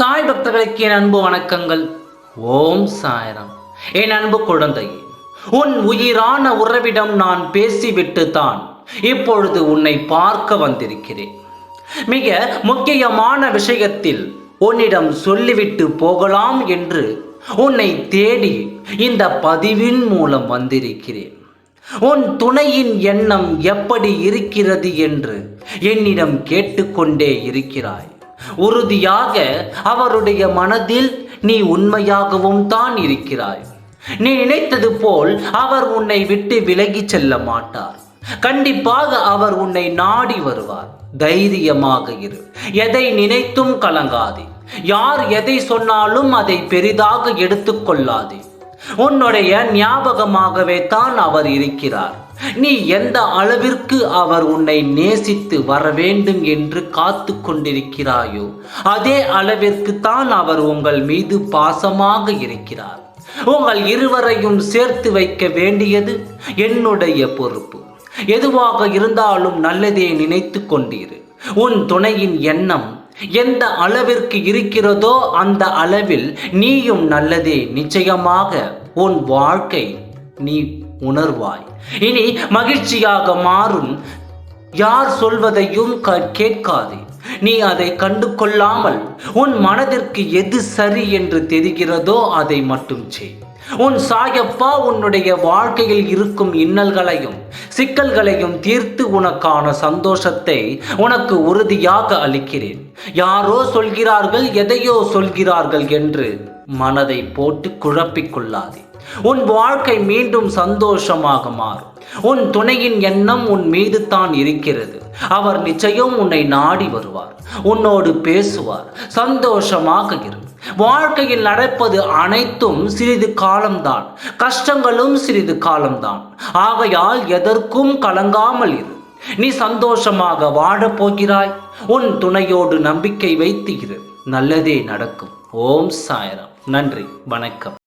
சாய் பக்தர்களுக்கு என் அன்பு வணக்கங்கள். ஓம் சாயரம். என் அன்பு குழந்தையே உன் உயிரான உறவிடம் நான் பேசிவிட்டு தான் இப்பொழுது உன்னை பார்க்க வந்திருக்கிறேன். மிக முக்கியமான விஷயத்தில் உன்னிடம் சொல்லிவிட்டு போகலாம் என்று உன்னை தேடி இந்த பதிவின் மூலம் வந்திருக்கிறேன். உன் துணையின் எண்ணம் எப்படி இருக்கிறது என்று என்னிடம் கேட்டுக்கொண்டே இருக்கிறாய். உறுதியாக அவருடைய மனதில் நீ உண்மையாகவும் தான் இருக்கிறாய். நீ நினைத்தது போல் அவர் உன்னை விட்டு விலகி செல்ல மாட்டார். கண்டிப்பாக அவர் உன்னை நாடி வருவார். தைரியமாக இரு. எதை நினைத்தும் கலங்காதே. யார் எதை சொன்னாலும் அதை பெரிதாக எடுத்துக்கொள்ளாதே உன்னுடைய ஞாபகமாகவே தான் அவர் இருக்கிறார். நீ எந்த அளவிற்கு அவர் உன்னை நேசித்து வர வேண்டும் என்று காத்து கொண்டிருக்கிறாயோ அதே அளவிற்கு தான் அவர் உங்கள் மீது பாசமாக இருக்கிறார். உங்கள் இருவரையும் சேர்த்து வைக்க வேண்டியது என்னுடைய பொறுப்பு. எதுவாக இருந்தாலும் நல்லதே நினைத்து கொண்டீரு. உன் துணையின் எண்ணம் எந்த அளவிற்கு இருக்கிறதோ அந்த அளவில் நீயும் நல்லதே நிச்சயமாக உன் வாழ்க்கை நீ உணர்வாய். இனி மகிழ்ச்சியாக மாறும். யார் சொல்வதையும் க- கேட்காதே. நீ அதை கண்டு கொள்ளாமல் உன் மனதிற்கு எது சரி என்று தெரிகிறதோ அதை மட்டும் செய். உன் சாயப்பா உன்னுடைய வாழ்க்கையில் இருக்கும் இன்னல்களையும் சிக்கல்களையும் தீர்த்து உனக்கான சந்தோஷத்தை உனக்கு உறுதியாக அளிக்கிறேன். யாரோ சொல்கிறார்கள் எதையோ சொல்கிறார்கள் என்று மனதை போட்டு குழப்பிக்கொள்ளாதே உன் வாழ்க்கை மீண்டும் சந்தோஷமாக மாறும். உன் துணையின் எண்ணம் உன் மீது தான் இருக்கிறது. அவர் நிச்சயம் உன்னை நாடி வருவார். உன்னோடு பேசுவார். சந்தோஷமாக இரு. வாழ்க்கையில் நடப்பது அனைத்தும் சிறிது காலம்தான். கஷ்டங்களும் சிறிது காலம்தான். ஆகையால் எதற்கும் கலங்காமல் இரு. நீ சந்தோஷமாக வாழப் போகிறாய் உன் துணையோடு நம்பிக்கை வைத்து இரு. நல்லதே நடக்கும். ஓம் சாயராம். நன்றி. வணக்கம்.